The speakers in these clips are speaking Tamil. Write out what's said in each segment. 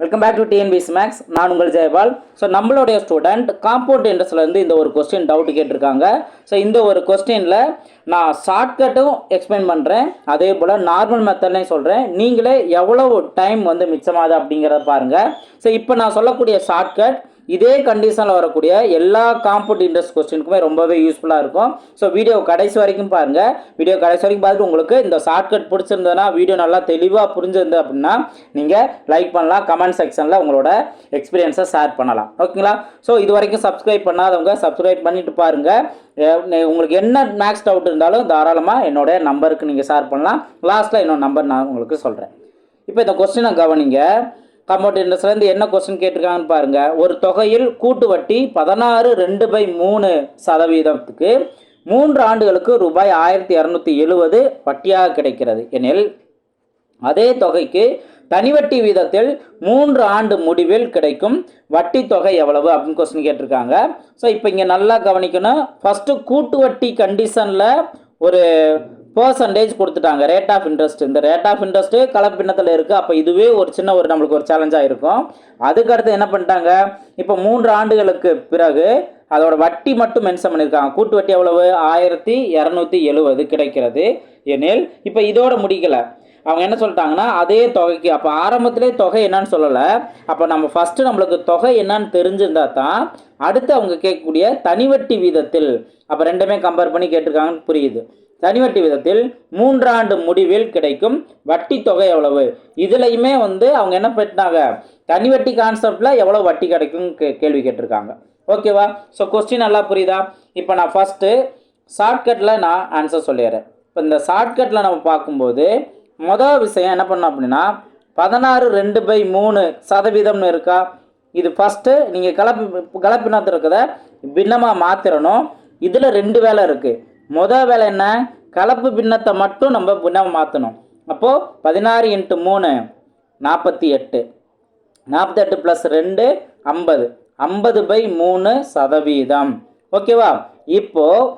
Welcome back to TNPS maths நான் உங்கள் ஜெயபால். ஸோ நம்மளுடைய ஸ்டூடெண்ட் காம்பவுண்ட் இன்ட்ரெஸ்ட்லேருந்து இந்த ஒரு கொஸ்டின் டவுட் கேட்டிருக்காங்க. ஸோ இந்த ஒரு கொஸ்டினில் நான் ஷார்ட்கட்டும் எக்ஸ்பிளைன் பண்ணுறேன் அதே போல் நார்மல் மெத்தட்லையும் சொல்கிறேன் நீங்களே எவ்வளோ டைம் வந்து மிச்சமாகுது அப்படிங்கிறத பாருங்கள் ஸோ இப்போ நான் சொல்லக்கூடிய ஷார்ட்கட் இதே கண்டிஷனில் வரக்கூடிய எல்லா காம்பவுண்ட் இன்ட்ரெஸ்ட் கொஸ்டினுக்குமே ரொம்பவே யூஸ்ஃபுல்லாக இருக்கும். ஸோ வீடியோ கடைசி வரைக்கும் பாருங்கள் வீடியோ கடைசி வரைக்கும் பார்த்துட்டு உங்களுக்கு இந்த ஷார்ட்கட் பிடிச்சிருந்ததுன்னா வீடியோ நல்லா தெளிவாக புரிஞ்சிருந்தது அப்படின்னா நீங்கள் லைக் பண்ணலாம். கமெண்ட் செக்ஷனில் உங்களோட எக்ஸ்பீரியன்ஸை ஷேர் பண்ணலாம். ஓகேங்களா ஸோ இது வரைக்கும் சப்ஸ்கிரைப் பண்ணாதவங்க சப்ஸ்கிரைப் பண்ணிட்டு பாருங்கள் உங்களுக்கு என்ன மேக்ஸ் டவுட் இருந்தாலும் தாராளமாக என்னோட நம்பருக்கு நீங்கள் ஷேர் பண்ணலாம். லாஸ்ட்டில் என்னோட நம்பர் நான் உங்களுக்கு சொல்கிறேன் இப்போ இந்த கொஸ்டினை கவனிங்க. கம்பவுண்ட் இன்ட்ரெஸ்ட்லேருந்து என்ன கொஸ்டின் கேட்டிருக்காங்கன்னு பாருங்கள் ஒரு தொகையில் கூட்டு வட்டி பதினாறு ரெண்டு பை மூணு சதவீதத்துக்கு மூன்று ஆண்டுகளுக்கு ரூபாய் ஆயிரத்தி இரநூத்தி எழுபது வட்டியாக கிடைக்கிறது. எனில் அதே தொகைக்கு தனிவட்டி வீதத்தில் மூன்று ஆண்டு முடிவில் கிடைக்கும் வட்டி தொகை எவ்வளவு அப்படின்னு கொஸ்டின் கேட்டிருக்காங்க. ஸோ இப்போ இங்கே நல்லா கவனிக்கணும். ஃபஸ்ட்டு கூட்டு வட்டி கண்டிஷனில் ஒரு பர்சன்டேஜ் கொடுத்துட்டாங்க. ரேட் ஆஃப் இன்ட்ரெஸ்ட் இந்த ரேட் ஆஃப் இன்ட்ரெஸ்ட்டு கலப்பின்னத்தில் இருக்குது அப்போ இதுவே ஒரு சின்ன ஒரு நம்மளுக்கு ஒரு சேலஞ்சாக இருக்கும். அதுக்கடுத்து என்ன பண்ணிட்டாங்க? இப்போ மூன்று ஆண்டுகளுக்கு பிறகு அதோட வட்டி மட்டும் மென்ஷன் பண்ணியிருக்காங்க. கூட்டு வட்டி எவ்வளவு? ஆயிரத்தி இரநூத்தி எழுவது கிடைக்கிறது. எனில் இப்போ இதோட முடிக்கலை. அவங்க என்ன சொல்லிட்டாங்கன்னா அதே தொகைக்கு அப்போ ஆரம்பத்திலே தொகை என்னன்னு சொல்லலை. அப்போ நம்ம ஃபஸ்ட்டு நம்மளுக்கு தொகை என்னன்னு தெரிஞ்சிருந்தா தான் அடுத்து அவங்க கேட்கக்கூடிய தனிவட்டி வீதத்தில் அப்போ ரெண்டுமே கம்பேர் பண்ணி கேட்டிருக்காங்கன்னு புரியுது. தனிவட்டி விதத்தில் மூன்றாண்டு முடிவில் கிடைக்கும் வட்டி தொகை எவ்வளவு? இதுலையுமே வந்து அவங்க என்ன பண்ணிட்டாங்க? தனிவட்டி கான்செப்டில் எவ்வளோ வட்டி கிடைக்கும் கே கேள்வி கேட்டிருக்காங்க. ஓகேவா ஸோ கொஸ்டின் நல்லா புரியுதா? இப்போ நான் ஃபஸ்ட்டு ஷார்ட்கட்டில் நான் ஆன்சர் சொல்லிடுறேன். இப்போ இந்த ஷார்ட்கட்டில் நம்ம பார்க்கும்போது மொதல் விஷயம் என்ன பண்ணோம் அப்படின்னா பதினாறு ரெண்டு பை மூணு சதவீதம்னு இருக்கா? இது ஃபஸ்ட்டு நீங்கள் கலப்பி கலப்பினத்தில் இருக்கிறத பின்னமாக மாற்றிடணும் இதில் ரெண்டு வேலை இருக்குது மொதல் வேலை என்ன? கலப்பு பின்னத்தை மட்டும் நம்ம பின்னம் மாற்றணும் அப்போது பதினாறு இன்ட்டு மூணு நாற்பத்தி எட்டு. நாற்பத்தெட்டு ப்ளஸ் ரெண்டு ஐம்பது. ஐம்பது பை மூணு சதவீதம். ஓகேவா இப்போது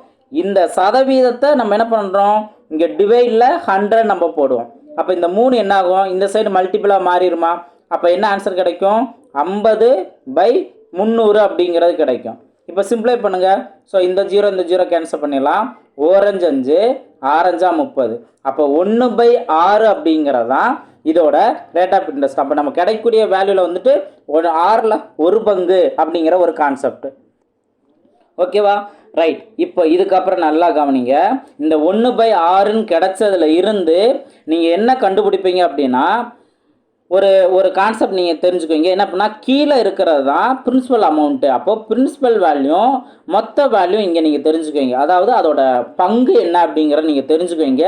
இந்த சதவீதத்தை நம்ம என்ன பண்ணுறோம் இங்கே டிவைடில் ஹண்ட்ரட் நம்ம போடுவோம். அப்போ இந்த மூணு என்னாகும்? இந்த சைடு மல்டிபிளாக மாறிடுமா? அப்போ என்ன ஆன்சர் கிடைக்கும்? ஐம்பது பை முந்நூறு அப்படிங்கிறது கிடைக்கும். இப்போ சிம்பிளை பண்ணுங்கள் ஸோ இந்த ஜீரோ இந்த ஜீரோ கேன்சல் பண்ணிடலாம். ஓரஞ்சு அஞ்சு ஆரஞ்சா முப்பது. அப்போ ஒன்று பை ஆறு அப்படிங்கிறதான் இதோட ரேட் ஆஃப் இன்ட்ரெஸ்ட் அப்போ நம்ம கிடைக்கக்கூடிய வேல்யூவில் வந்துட்டு ஒரு ஆறில் ஒரு பங்கு அப்படிங்கிற ஒரு கான்செப்ட் ஓகேவா ரைட் இப்போ இதுக்கப்புறம் நல்லா கவனிங்க. இந்த ஒன்று பை ஆறுன்னு கிடச்சதுல இருந்து நீங்கள் என்ன கண்டுபிடிப்பீங்க அப்படின்னா ஒரு ஒரு கான்செப்ட் நீங்கள் தெரிஞ்சுக்கோங்க என்ன பண்ணால் கீழே இருக்கிறது தான் பிரின்சிபல் அமௌண்ட்டு அப்போது பிரின்சிபல் வேல்யூ மொத்த வேல்யூ இங்கே நீங்கள் தெரிஞ்சுக்கோங்க அதாவது அதோட பங்கு என்ன அப்படிங்கிறத நீங்கள் தெரிஞ்சுக்கோங்க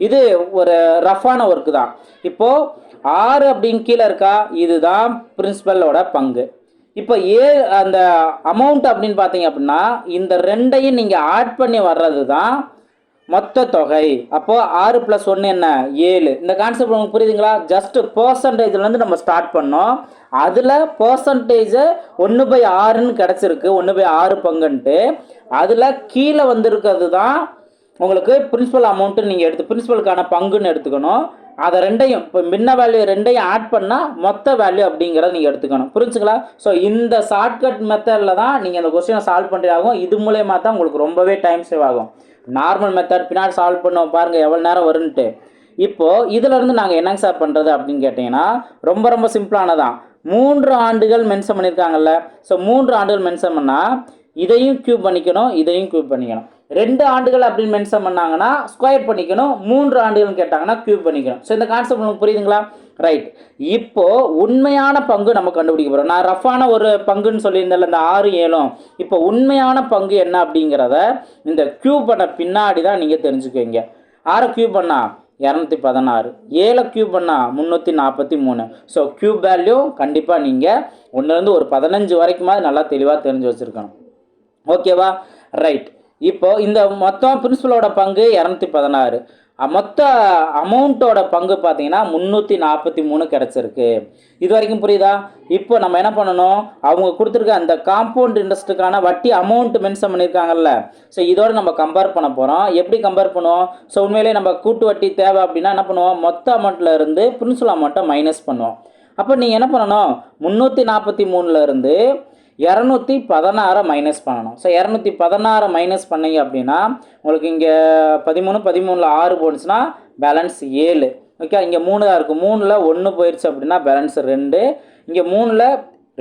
இது ஒரு ரஃபான ஒர்க்கு தான். இப்போது ஆறு அப்படின்னு கீழே இருக்கா? இதுதான் பிரின்சிபலோட பங்கு. இப்போ ஏ அந்த அமௌண்ட் அப்படின்னு பார்த்தீங்க அப்படின்னா இந்த ரெண்டையும் நீங்கள் ஆட் பண்ணி வர்றது தான் மொத்த தொகை. அப்போது ஆறு ப்ளஸ் ஒன்று என்ன? ஏழு. இந்த கான்செப்ட் உங்களுக்கு புரியுதுங்களா? ஜஸ்ட் பர்சன்டேஜ்லேருந்து நம்ம ஸ்டார்ட் பண்ணோம். அதில் பர்சன்டேஜை ஒன்று பை ஆறுன்னு கிடச்சிருக்கு. ஒன்று பை ஆறு பங்குன்ட்டு. அதில் கீழே வந்திருக்கிறது தான் உங்களுக்கு பிரின்சிபல் அமௌண்ட்டு நீங்கள் எடுத்து பிரின்சிபலுக்கான பங்குன்னு எடுத்துக்கணும். அதை ரெண்டையும் இப்போ முன்ன வேல்யூ ரெண்டையும் ஆட் பண்ணால் மொத்த வேல்யூ அப்படிங்கிறத நீங்கள் எடுத்துக்கணும். புரிஞ்சுங்களா? ஸோ இந்த ஷார்ட்கட் மெத்தடில் தான் நீங்கள் இந்த கொஸ்டினை சால்வ் பண்ணுறாகும் இது மூலயமா தான் உங்களுக்கு ரொம்பவே டைம் சேவ் ஆகும். நார்மல் மெத்தட் பின்னாடி சால்வ் பண்ணுவோம் பாருங்கள் எவ்வளோ நேரம் வரும்ன்ட்டு இப்போது இதிலேருந்து நாங்கள் என்னங்க சார் பண்ணுறது அப்படின்னு கேட்டிங்கன்னா ரொம்ப ரொம்ப சிம்பிளானதான். மூன்று ஆண்டுகள் மென்ஷன் பண்ணியிருக்காங்கல்ல ஸோ மூன்று ஆண்டுகள் மென்ஷன் பண்ணால் இதையும் க்யூப் பண்ணிக்கணும் இதையும் க்யூப் பண்ணிக்கணும். ரெண்டு ஆண்டுகள் அப்படின்னு மென்ஷன் பண்ணாங்கன்னா ஸ்கொயர் பண்ணிக்கணும். மூன்று ஆண்டுகள்னு கேட்டாங்கன்னா க்யூப் பண்ணிக்கணும். ஸோ இந்த கான்செப்ட் உங்களுக்கு புரியுதுங்களா? ரைட் இப்போது உண்மையான பங்கு நம்ம கண்டுபிடிக்க போகிறோம் நான் ரஃப்பான ஒரு பங்குன்னு சொல்லியிருந்தேன்ல இந்த ஆறு ஏழும். இப்போ உண்மையான பங்கு என்ன அப்படிங்கிறத இந்த க்யூ பண்ண பின்னாடி தான் நீங்கள் தெரிஞ்சுக்குவீங்க. ஆறை க்யூ பண்ணா இரநூத்தி பதினாறு. ஏழை க்யூ பண்ணால் முந்நூற்றி நாற்பத்தி மூணு. ஸோ க்யூப் வேல்யூ கண்டிப்பாக நீங்கள் ஒன்றுலேருந்து ஒரு பதினஞ்சு வரைக்குமாவது நல்லா தெளிவாக தெரிஞ்சு வச்சுருக்கணும். ஓகேவா ரைட் இப்போ இந்த மொத்தம் பிரின்சிபலோட பங்கு இரநூத்தி பதினாறு. மொத்த அமௌண்ட்டோட பங்கு பார்த்தீங்கன்னா முந்நூற்றி நாற்பத்தி மூணு கிடச்சிருக்கு. இது வரைக்கும் புரியுதா? இப்போ நம்ம என்ன பண்ணணும்? அவங்க கொடுத்துருக்க அந்த காம்பவுண்ட் இன்ட்ரெஸ்ட்டுக்கான வட்டி அமௌண்ட் மென்ஷன் பண்ணியிருக்காங்கல்ல. ஸோ இதோட நம்ம கம்பேர் பண்ண போகிறோம் எப்படி கம்பேர் பண்ணுவோம்? ஸோ உண்மையிலேயே நம்ம கூட்டு வட்டி தேவை அப்படின்னா என்ன பண்ணுவோம்? மொத்த அமௌண்ட்டில் இருந்து பிரின்சிபல் அமௌண்ட்டை மைனஸ் பண்ணுவோம். அப்போ நீங்கள் என்ன பண்ணணும்? முந்நூற்றி நாற்பத்தி இருந்து இரநூத்தி பதினாறை மைனஸ் பண்ணணும். ஸோ இரநூத்தி பதினாறை மைனஸ் பண்ணீங்க அப்படின்னா உங்களுக்கு இங்கே பதிமூணு பதிமூணில் ஆறு போணுச்சுன்னா பேலன்ஸ் ஏழு. ஓகே இங்கே மூணு தான் இருக்குது மூணில் ஒன்று போயிடுச்சு அப்படின்னா பேலன்ஸ் ரெண்டு. இங்கே மூணில்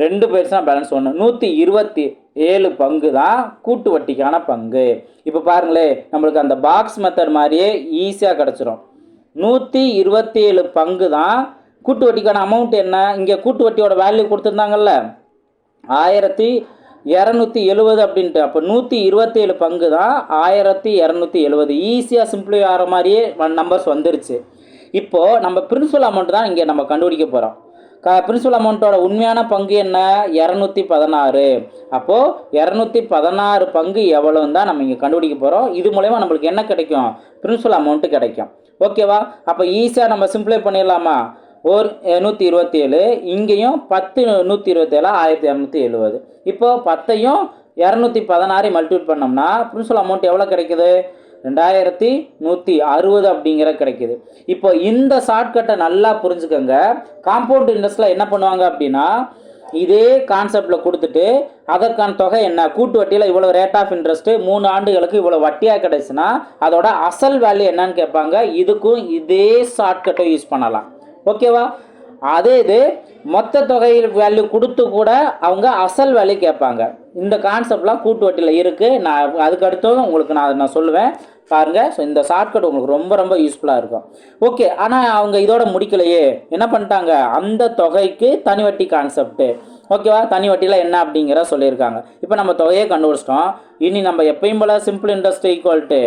ரெண்டு போயிடுச்சுன்னா பேலன்ஸ் ஒன்று நூற்றி இருபத்தி ஏழு பங்கு தான் கூட்டு வட்டிக்கான பங்கு. இப்போ பாருங்களேன் நம்மளுக்கு அந்த பாக்ஸ் மெத்தட் மாதிரியே ஈஸியாக கிடச்சிரும். நூற்றி இருபத்தி ஏழு பங்கு தான் கூட்டு வட்டிக்கான அமௌண்ட் என்ன? இங்கே கூட்டு வட்டியோட வேல்யூ கொடுத்துருந்தாங்கல்ல. ஆயிரத்தி இரநூத்தி எழுபது அப்படின்ட்டு. அப்போ நூற்றி இருபத்தேழு பங்கு தான் ஆயிரத்தி இரநூத்தி எழுபது ஈஸியாக சிம்பிளி ஆகிற மாதிரியே நம்பர்ஸ் வந்துருச்சு. இப்போது நம்ம பிரின்சிபல் அமௌண்ட் தான் இங்கே நம்ம கண்டுபிடிக்க போகிறோம் க பிரின்சிபல் அமௌண்ட்டோட உண்மையான பங்கு என்ன? இரநூத்தி பதினாறு. அப்போது இரநூத்தி பதினாறு பங்கு எவ்வளோன்னு தான் நம்ம இங்கே கண்டுபிடிக்க போகிறோம் இது மூலயமா நம்மளுக்கு என்ன கிடைக்கும்? பிரின்சிபல் அமௌண்ட்டு கிடைக்கும். ஓகேவா அப்போ ஈஸியாக நம்ம சிம்பிளை பண்ணிடலாமா? ஒரு நூற்றி இருபத்தேழு இங்கேயும் பத்து நூற்றி இருபத்தேழு ஆயிரத்தி இரநூத்தி எழுபது இப்போது பத்தையும் இரநூத்தி பதினாறு மல்டிபிள் பண்ணோம்னா பிரின்சிபல் அமௌண்ட் எவ்வளோ கிடைக்குது? ரெண்டாயிரத்தி நூற்றி அறுபது அப்படிங்கிற கிடைக்குது. இப்போ இந்த ஷார்ட்கட்டை நல்லா புரிஞ்சுக்கோங்க. காம்பவுண்ட் இன்ட்ரெஸ்ட்டில் என்ன பண்ணுவாங்க அப்படின்னா இதே கான்செப்டில் கொடுத்துட்டு அதற்கான தொகை என்ன? கூட்டு வட்டியில் இவ்வளோ ரேட் ஆஃப் இன்ட்ரெஸ்ட்டு மூணு ஆண்டுகளுக்கு இவ்வளோ வட்டியாக கிடைச்சுன்னா அதோட அசல் வேல்யூ என்னன்னு கேட்பாங்க. இதுக்கும் இதே ஷார்ட்கட்டை யூஸ் பண்ணலாம். ஓகேவா? அதே இது மொத்த தொகை வேல்யூ கொடுத்து கூட அவங்க அசல் வேல்யூ கேட்பாங்க. இந்த கான்செப்ட்லாம் கூட்டு வட்டியில் இருக்குது நான் அதுக்கு அடுத்ததும் உங்களுக்கு நான் நான் சொல்லுவேன். பாருங்கள் ஸோ இந்த ஷார்ட்கட் உங்களுக்கு ரொம்ப ரொம்ப யூஸ்ஃபுல்லாக இருக்கும். ஓகே ஆனால் அவங்க இதோட முடிக்கலையே. என்ன பண்ணிட்டாங்க? அந்த தொகைக்கு தனி வட்டி கான்செப்ட்டு ஓகேவா தனி வட்டியில் என்ன அப்படிங்கிற சொல்லியிருக்காங்க. இப்போ நம்ம தொகையை கண்டுபிடிச்சிட்டோம். இனி நம்ம எப்பயும் போல் simple interest equal to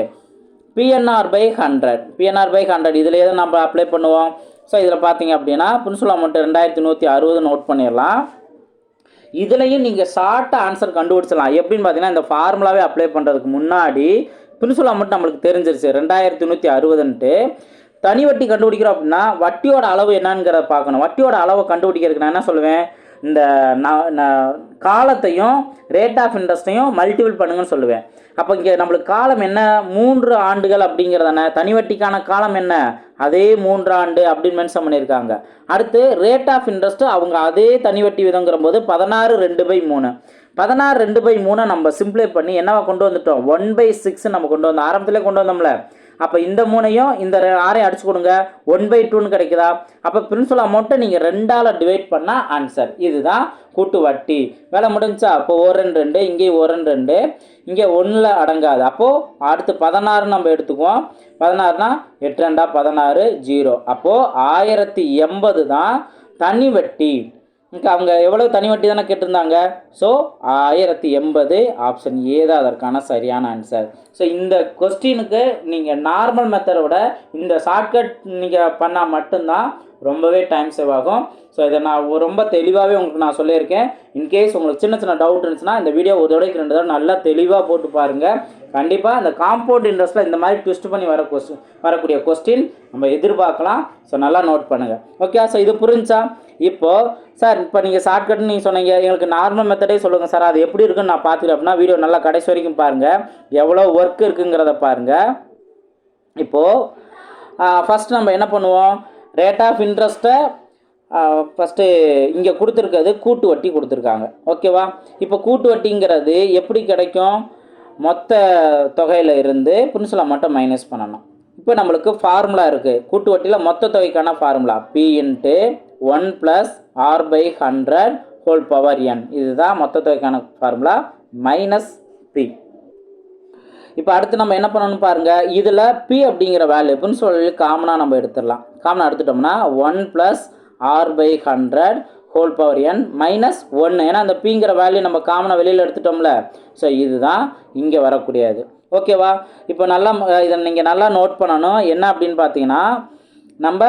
PNR by hundred PNR by hundred இதில் எதை நம்ம அப்ளை பண்ணுவோம். ஸோ இதில் பார்த்தீங்க அப்படின்னா பிரின்சிபல் அமௌண்ட்டு ரெண்டாயிரத்தி நூற்றி அறுபது நோட் பண்ணிடலாம். இதுலேயும் நீங்கள் ஷார்ட்டாக ஆன்சர் கண்டுபிடிச்சலாம் எப்படின்னு பார்த்தீங்கன்னா இந்த ஃபார்முலாவே அப்ளை பண்ணுறதுக்கு முன்னாடி பிரின்சிபல் அமௌண்ட் நம்மளுக்கு தெரிஞ்சிருச்சு. ரெண்டாயிரத்தி நூற்றி அறுபதுன்ட்டு. தனி வட்டி கண்டுபிடிக்கிறோம் அப்படின்னா வட்டியோட அளவு என்னங்கிறத பார்க்கணும். வட்டியோட அளவை கண்டுபிடிக்கிறதுக்கு நான் என்ன சொல்லுவேன்? இந்த காலத்தையும் ரேட் ஆஃப் இன்ட்ரெஸ்ட்டையும் மல்டிபிள் பண்ணுங்கன்னு சொல்லுவேன். அப்போ இங்கே நம்மளுக்கு காலம் என்ன? மூன்று ஆண்டுகள் அப்படிங்கிறதானே தனி. வட்டிக்கான காலம் என்ன? அதே மூன்று ஆண்டு அப்படின்னு மென்ஷன் பண்ணியிருக்காங்க. அடுத்து ரேட் ஆஃப் இன்ட்ரெஸ்ட்டு அவங்க அதே தனி வட்டி விதங்கிற போது பதினாறு ரெண்டு பை மூணு. பதினாறு ரெண்டு பை மூணை நம்ம சிம்ப்ளை பண்ணி என்னவா கொண்டு வந்துட்டோம்? ஒன் பை சிக்ஸ் நம்ம கொண்டு வந்தோம். ஆரம்பத்திலே கொண்டு வந்தோம்ல. அப்போ இந்த மூணையும் இந்த ரெ- ஆறையும் அடிச்சு கொடுங்க. ஒன் பை டூன்னு கிடைக்குதா? அப்போ பிரின்சிபல் அமௌண்ட்டை நீங்கள் ரெண்டால் டிவைட் பண்ணால் ஆன்சர் இதுதான் கூட்டு வட்டி. வேலை முடிஞ்சா அப்போ ஒரு ரெண்டு ரெண்டு இங்கேயும் ஒரு ரெண்டு ரெண்டு இங்கே ஒன்றில் அடங்காது. அப்போது அடுத்து பதினாறு நம்ம எடுத்துக்குவோம். பதினாறுனா எட்டு ரெண்டா பதினாறு ஜீரோ. அப்போது ஆயிரத்தி எண்பது தான் தனி வட்டி. அவங்க எவ்வளோ தனி வட்டி தானே கேட்டிருந்தாங்க? ஸோ ஆயிரத்தி எண்பது ஆப்ஷன் ஏ தான் அதற்கான சரியான ஆன்சர் ஸோ இந்த கொஸ்டினுக்கு நீங்கள் நார்மல் மெத்தடோட இந்த ஷார்ட்கட் நீங்கள் பண்ணால் மட்டும்தான் ரொம்பவே டைம் சேவ் ஆகும். ஸோ இதை நான் ரொம்ப தெளிவாகவே உங்களுக்கு நான் சொல்லியிருக்கேன். இன்கேஸ் உங்களுக்கு சின்ன சின்ன டவுட் இருந்துச்சுன்னா இந்த வீடியோ ஒரு தடவைக்கு ரெண்டு தடவை நல்லா தெளிவாக போட்டு பாருங்கள் கண்டிப்பாக இந்த காம்பவுண்ட் இன்ட்ரெஸ்ட்டில் இந்த மாதிரி ட்விஸ்ட் பண்ணி வர கொஸ்டின் வரக்கூடிய கொஸ்டின் நம்ம எதிர்பார்க்கலாம். ஸோ நல்லா நோட் பண்ணுங்கள் ஓகே ஸோ இது புரிஞ்சா? இப்போது சார் இப்போ நீங்கள் ஷார்ட்கட்னு நீங்கள் சொன்னீங்க. எங்களுக்கு நார்மல் மெத்தடே சொல்லுங்கள் சார். அது எப்படி இருக்குன்னு நான் பார்த்துக்கிறேன் அப்படின்னா வீடியோ நல்லா கடைசி வரைக்கும் பாருங்கள் எவ்வளோ ஒர்க் இருக்குங்கிறத பாருங்கள் இப்போது ஃபஸ்ட் நம்ம என்ன பண்ணுவோம்? ரேட் ஆஃப் இன்ட்ரெஸ்ட்டை ஃபஸ்ட்டு இங்கே கொடுத்துருக்கிறது கூட்டு வட்டி கொடுத்துருக்காங்க. ஓகேவா இப்போ கூட்டு வட்டிங்கிறது எப்படி கிடைக்கும்? மொத்த தொகையில் இருந்து பிரின்சிபல் மட்டும் மைனஸ் பண்ணணும். இப்போ நம்மளுக்கு ஃபார்முலா இருக்குது கூட்டு வட்டியில் மொத்த தொகைக்கான formula P into one plus R by hundred whole power N இதுதான் மொத்த தொகைக்கான ஃபார்முலா மைனஸ் பி இப்போ அடுத்து நம்ம என்ன பண்ணணும் பாருங்கள் இதில் பி அப்படிங்கிற வேல்யூ சொல்லி காமனாக நம்ம எடுத்துடலாம். காமனாக எடுத்துட்டோம்னா one plus R by hundred whole power N minus ஒன்று ஏன்னா அந்த பிங்கிற வேல்யூ நம்ம காமனாக வெளியில் எடுத்துட்டோம்ல. ஸோ இதுதான் இங்கே வரக்கூடியது. ஓகேவா இப்போ நல்லா இதை நீங்கள் நல்லா நோட் பண்ணணும். என்ன அப்படின்னு பார்த்தீங்கன்னா நம்ம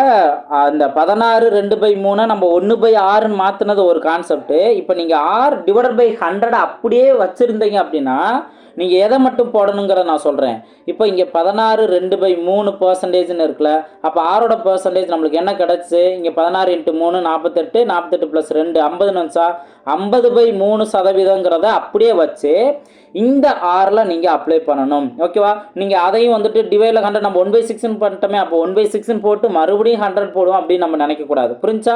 அந்த பதினாறு ரெண்டு பை மூணு நம்ம ஒன்று பை ஆறுன்னு மாற்றினது ஒரு கான்செப்ட்டு இப்போ நீங்கள் ஆர் டிவைடட் பை ஹண்ட்ரட் அப்படியே வச்சுருந்தீங்க அப்படின்னா நீங்கள் எதை மட்டும் போடணுங்கிறத நான் சொல்கிறேன் இப்போ இங்கே பதினாறு ரெண்டு பை மூணு பர்சன்டேஜ்னு இருக்குல்ல அப்போ ஆரோட பர்சன்டேஜ் நம்மளுக்கு என்ன கிடச்சி? இங்கே பதினாறு இன்ட்டு மூணு நாற்பத்தெட்டு நாற்பத்தெட்டு ப்ளஸ் ரெண்டு ஐம்பதுன்னு வந்துச்சா? ஐம்பது பை மூணு சதவீதங்கிறத அப்படியே வச்சு இந்த ஆரில் நீங்கள் அப்ளை பண்ணணும். ஓகேவா நீங்கள் அதையும் வந்துட்டு டிவைடில் ஹண்ட்ரட் நம்ம ஒன் பை சிக்ஸ்னு பண்ணிட்டோமே அப்போ ஒன் பை சிக்ஸ்னு போட்டு மறுபடியும் ஹண்ட்ரட் போடுவோம் அப்படின்னு நம்ம நினைக்கக்கூடாது புரிஞ்சா?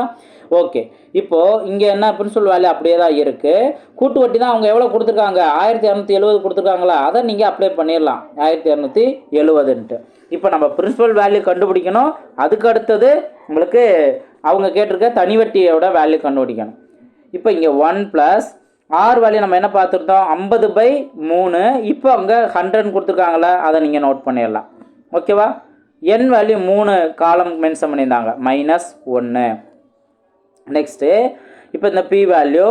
ஓகே இப்போது இங்கே என்ன பிரின்சிபல் வேல்யூ அப்படியே தான் இருக்குது கூட்டு வட்டி தான் அவங்க எவ்வளோ கொடுத்துருக்காங்க? ஆயிரத்தி இரநூத்தி எழுபது கொடுத்துருக்காங்களா? அதை நீங்கள் அப்ளை பண்ணிடலாம். ஆயிரத்தி இரநூத்தி எழுபதுன்ட்டு. இப்போ நம்ம பிரின்சிபல் வேல்யூ கண்டுபிடிக்கணும். அதுக்கு அடுத்தது உங்களுக்கு அவங்க கேட்டிருக்க தனி வட்டியோட வேல்யூ கண்டுபிடிக்கணும். இப்போ இங்கே ஒன் ப்ளஸ் ஆர் வேல்யூ நம்ம என்ன பார்த்துருந்தோம்? ஐம்பது பை மூணு. இப்போ அங்கே ஹண்ட்ரட்னு கொடுத்துருக்காங்களா அதை நீங்கள் நோட் பண்ணிடலாம். ஓகேவா என் வேல்யூ மூணு காலம் மென்ஷன் பண்ணியிருந்தாங்க. மைனஸ் ஒன்று நெக்ஸ்ட்டு இப்போ இந்த பி வேல்யூ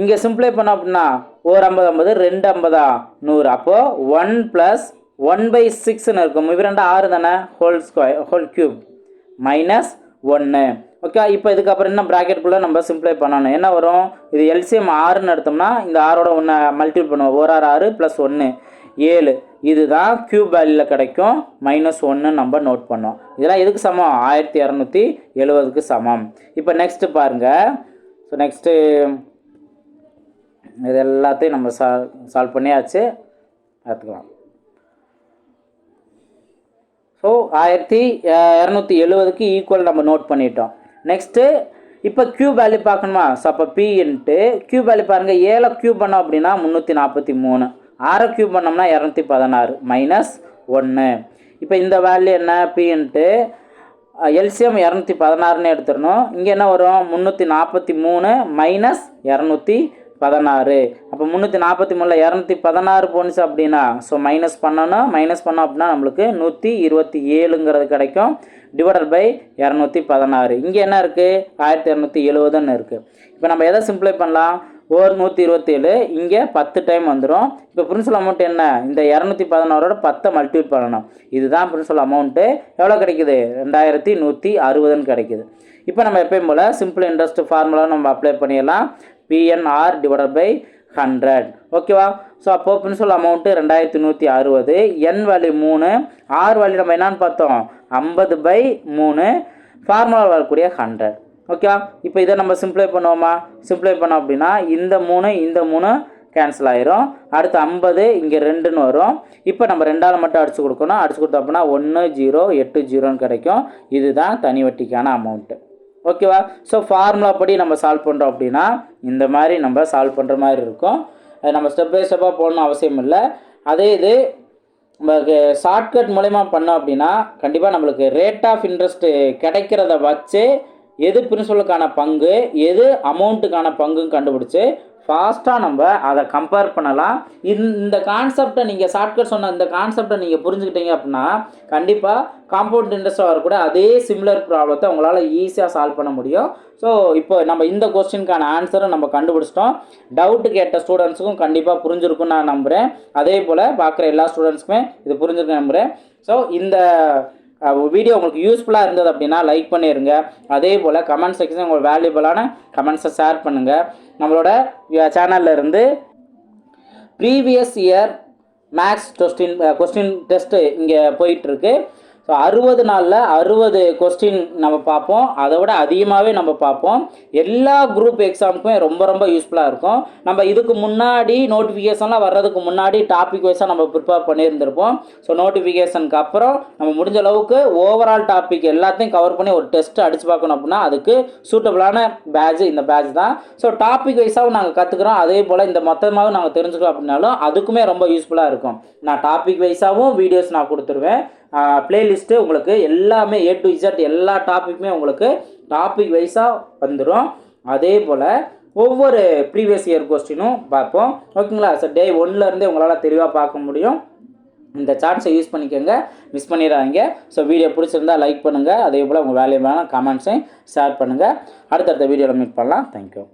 இங்கே சிம்பிளை பண்ணோம் அப்படின்னா ஒரு ஐம்பது ஐம்பது ரெண்டு ஐம்பதா? நூறு. அப்போது ஒன் ப்ளஸ் ஒன் பை சிக்ஸ்னு இருக்கும். இவ ரெண்டு ஆறு தானே? Whole square whole cube minus ஒன்று ஓகே இப்போ இதுக்கப்புறம் என்ன ப்ராக்கெட்டுக்குள்ளே நம்ம சிம்ப்ளை பண்ணணும். என்ன வரும்? இது எல்சிஎம் ஆறுன்னு எடுத்தோம்னா இந்த ஆறோட ஒன்று மல்டிபிள் பண்ணுவோம். ஒரு ஆறு ஆறு ப்ளஸ் ஒன்று ஏழு. இதுதான் கியூப் வேல்யூவில் கிடைக்கும். மைனஸ் ஒன்று நம்ம நோட் பண்ணோம். இதெல்லாம் எதுக்கு சமம்? ஆயிரத்தி இரநூத்தி எழுபதுக்கு சமம். இப்போ நெக்ஸ்ட்டு பாருங்கள் ஸோ நெக்ஸ்ட்டு இது எல்லாத்தையும் நம்ம சால் சால்வ் பண்ணியாச்சு. பார்த்துக்கலாம். ஸோ ஆயிரத்தி இரநூத்தி எழுபதுக்கு ஈக்குவல் நம்ம நோட் பண்ணிட்டோம். நெக்ஸ்ட்டு இப்போ க்யூ வேல்யூ பார்க்கணுமா? ஸோ அப்போ பி இன்ட்டு க்யூ வேல்யூ பாருங்கள் ஏழை க்யூ பண்ணோம் அப்படின்னா முந்நூற்றி நாற்பத்தி மூணு. ஆறை க்யூ பண்ணோம்னா இரநூத்தி பதினாறு மைனஸ் ஒன்று இப்போ இந்த வேல்யூ என்ன? பி இன்ட்டு எல்சிஎம் இரநூத்தி பதினாறுன்னு எடுத்துடணும். இங்கே என்ன வரும்? முந்நூற்றி நாற்பத்தி மூணு மைனஸ் இரநூத்தி பதினாறு. அப்போ முந்நூற்றி நாற்பத்தி மூணில் இரநூத்தி பதினாறு போணுச்சு அப்படின்னா ஸோ மைனஸ் பண்ணணும். மைனஸ் பண்ணோம் அப்படின்னா நம்மளுக்கு நூற்றி இருபத்தி ஏழுங்கிறது கிடைக்கும். டிவைடட் பை இரநூத்தி பதினாறு. இங்கே என்ன இருக்குது ஆயிரத்தி இரநூத்தி எழுபதுன்னு இருக்குது இப்போ நம்ம எதை சிம்ப்ளை பண்ணலாம்? ஒரு நூற்றி இருபத்தேழு இங்கே பத்து டைம் வந்துடும் இப்போ பிரின்சிபல் அமௌண்ட் என்ன? இந்த இரநூத்தி பதினாறோட பத்தை மல்டிபிள் பண்ணணும். இதுதான் பிரின்சிபல் அமௌண்ட்டு எவ்வளோ கிடைக்குது? ரெண்டாயிரத்தி நூற்றி அறுபதுன்னு கிடைக்குது. இப்போ நம்ம எப்பயும் போல் சிம்பிள் இன்ட்ரெஸ்ட் ஃபார்முலா நம்ம அப்ளை பண்ணிடலாம். பிஎன்ஆர் டிவைடட் பை ஹண்ட்ரட் ஓகேவா ஸோ அப்போது பிரின்சிபல் அமௌண்ட்டு ரெண்டாயிரத்தி நூற்றி அறுபது என் வேல்யூ மூணு ஆர் வேல்யூ நம்ம என்னன்னு பார்த்தோம்? ஐம்பது பை மூணு ஃபார்முலா வரக்கூடிய ஹண்ட்ரட் ஓகேவா இப்போ இதை நம்ம சிம்ப்ளை பண்ணுவோமா? சிம்ப்ளை பண்ணோம் அப்படின்னா இந்த மூணு இந்த மூணு கேன்சல் ஆயிரும். அடுத்து ஐம்பது இங்கே ரெண்டுன்னு வரும். இப்போ நம்ம ரெண்டாவது மட்டும் அடிச்சு கொடுக்கணும். அடிச்சு கொடுத்தோம் அப்படின்னா ஒன்று ஜீரோ எட்டு ஜீரோன்னு கிடைக்கும். இதுதான் தனி வட்டிக்கான அமௌண்ட்டு ஓகேவா? ஸோ ஃபார்முலா படி நம்ம சால்வ் பண்ணுறோம் அப்படின்னா இந்த மாதிரி நம்ம சால்வ் பண்ணுற மாதிரி இருக்கும். அது நம்ம ஸ்டெப் பை ஸ்டெப்பாக போடணும் அவசியம் இல்லை. அதே இது நமக்கு ஷார்ட்கட் மூலயமா பண்ணோம் அப்படின்னா கண்டிப்பாக நம்மளுக்கு ரேட் ஆஃப் இன்ட்ரெஸ்ட்டு கிடைக்கிறத வச்சு எது பிரின்சிபலுக்கான பங்கு எது அமௌண்ட்டுக்கான பங்குன்னு கண்டுபிடிச்சி ஃபாஸ்ட்டாக நம்ம அதை கம்பேர் பண்ணலாம். இந்த இந்த கான்செப்டை நீங்கள் ஷார்ட்கட் சொன்ன இந்த கான்செப்டை நீங்கள் புரிஞ்சுக்கிட்டீங்க அப்படின்னா கண்டிப்பாக காம்பவுண்ட் இன்ட்ரெஸ்ட்டாக வரக்கூட அதே சிமிலர் ப்ராப்ளத்தை உங்களால் ஈஸியாக சால்வ் பண்ண முடியும். ஸோ இப்போ நம்ம இந்த கொஸ்டினுக்கான ஆன்சரை நம்ம கண்டுபிடிச்சிட்டோம். டவுட்டு கேட்ட ஸ்டூடெண்ட்ஸுக்கும் கண்டிப்பாக புரிஞ்சிருக்குன்னு நான் நம்புகிறேன் அதே போல் பார்க்குற எல்லா ஸ்டூடெண்ட்ஸுக்குமே இது புரிஞ்சிருக்குன்னு நம்புகிறேன் ஸோ இந்த வீடியோ உங்களுக்கு யூஸ்ஃபுல்லாக இருந்தது அப்படின்னா லைக் பண்ணிடுங்க அதே போல் கமெண்ட் செக்ஷன் உங்களுக்கு வேல்யூபிளான கமெண்ட்ஸை ஷேர் பண்ணுங்கள் நம்மளோட சேனலில் இருந்து previous year maths question question test இங்கே போயிட்டுருக்கு ஸோ அறுபது நாளில் அறுபது கொஸ்டின் நம்ம பார்ப்போம். அதை விட அதிகமாகவே நம்ம பார்ப்போம். எல்லா குரூப் எக்ஸாமுக்குமே ரொம்ப ரொம்ப யூஸ்ஃபுல்லாக இருக்கும். நம்ம இதுக்கு முன்னாடி நோட்டிஃபிகேஷன்லாம் வர்றதுக்கு முன்னாடி டாபிக் வைஸாக நம்ம ப்ரிப்பேர் பண்ணியிருந்திருப்போம். ஸோ நோட்டிஃபிகேஷனுக்கு அப்புறம் நம்ம முடிஞ்ச அளவுக்கு ஓவரால் டாபிக் எல்லாத்தையும் கவர் பண்ணி ஒரு டெஸ்ட் அடிச்சு பார்க்கணும் அப்படின்னா அதுக்கு சூட்டபிளான பேட்ச் இந்த பேட்ச் தான். ஸோ டாபிக் வைஸாகவும் நாங்கள் கற்றுக்குறோம் அதே போல் இந்த மொத்தமாகவும் நாங்கள் தெரிஞ்சுக்கிறோம் அப்படின்னாலும் அதுக்குமே ரொம்ப யூஸ்ஃபுல்லாக இருக்கும். நான் டாபிக் வைஸாகவும் வீடியோஸ் நான் கொடுத்துருவேன். ப்ளேலிஸ்ட்டு உங்களுக்கு எல்லாமே ஏ டு இசட் எல்லா டாப்பிக்குமே உங்களுக்கு டாபிக் வைஸாக வந்துடும் அதே போல் ஒவ்வொரு ப்ரீவியஸ் இயர் கொஸ்டினும் பார்ப்போம். ஓகேங்களா சார் டே ஒன்லேருந்தே உங்களால் தெளிவாக பார்க்க முடியும். இந்த சான்ஸை யூஸ் பண்ணிக்கோங்க. மிஸ் பண்ணிடாதீங்க. ஸோ வீடியோ பிடிச்சிருந்தா லைக் பண்ணுங்கள் அதே போல் உங்கள் வேலையை வேல்யூபான கமெண்ட்ஸையும் ஷேர் பண்ணுங்கள் அடுத்தடுத்த வீடியோவில் மீட் பண்ணலாம். தேங்க்யூ